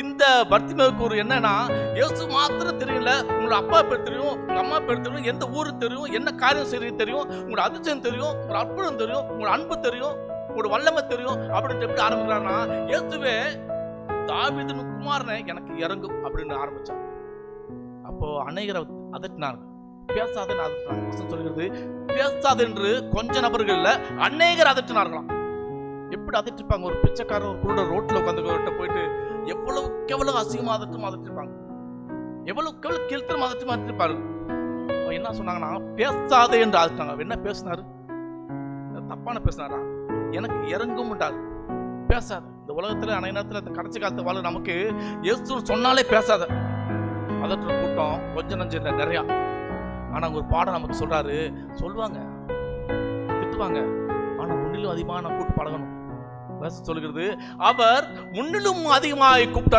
இந்த பர்த்திமேவுக்கு ஒரு என்னன்னா இயேசு மாத்திரம் தெரியல. உங்களோட அப்பா பேர் தெரியும் உங்க அம்மா பேர் தெரியும் எந்த ஊர் தெரியும் என்ன காரியம் செய்ய தெரியும் உங்களோட அதிர்ஷ்டம் தெரியும் உங்களோட அற்புதம் தெரியும் உங்களோட அன்பு தெரியும் உங்களோட வல்லமை தெரியும் அப்படின்னு எப்படி ஆரம்பிக்கிறான்னா இயேசுவே தாவிதன் குமாரனை எனக்கு இறங்கும் அப்படின்னு ஆரம்பிச்சான் அப்போ அநேகரை அதட்டினாங்க. பேசாதன்னு அதட்டினாங்க சொல்கிறது பேசாது என்று கொஞ்ச நபர்கள்ல அநேகர் அதட்டினார்களாம். எப்படி அதட்டிருப்பாங்க ஒரு பிச்சைக்காரன் ஒரு குருட ரோட்ல உட்காந்து போயிட்டு எவ்வளவுக்கு எவ்வளவு அசிங்கமா அதட்டும் அதட்டிருப்பாங்க எவ்வளவுக்கு எவ்வளவு கீழ்த்தரம் அதட்டும் அதட்டிருப்பாரு என்ன சொன்னாங்கன்னா பேசாதே என்று அதட்டினாங்க அவர் என்ன பேசினாரு? தப்பான பேசினாரா? எனக்கு இறங்கும் உண்டாது பேசாத. இந்த உலகத்துல அனை நேரத்தில் இந்த கடைசி காலத்து வாழ நமக்கு இயேசு சொன்னாலே பேசாத. அதற்ற கூட்டம் கொஞ்சம் நஞ்சம் இல்லை நிறையா. ஆனா ஒரு பாடம் நமக்கு சொல்றாரு. சொல்லுவாங்க. திட்டுவாங்க. அதிகமாக நான் கூப்பிட்டு பழகணும். சொல்லுகிறது அவர் முன்னிலும் அதிகமாக கூப்பிட்டார்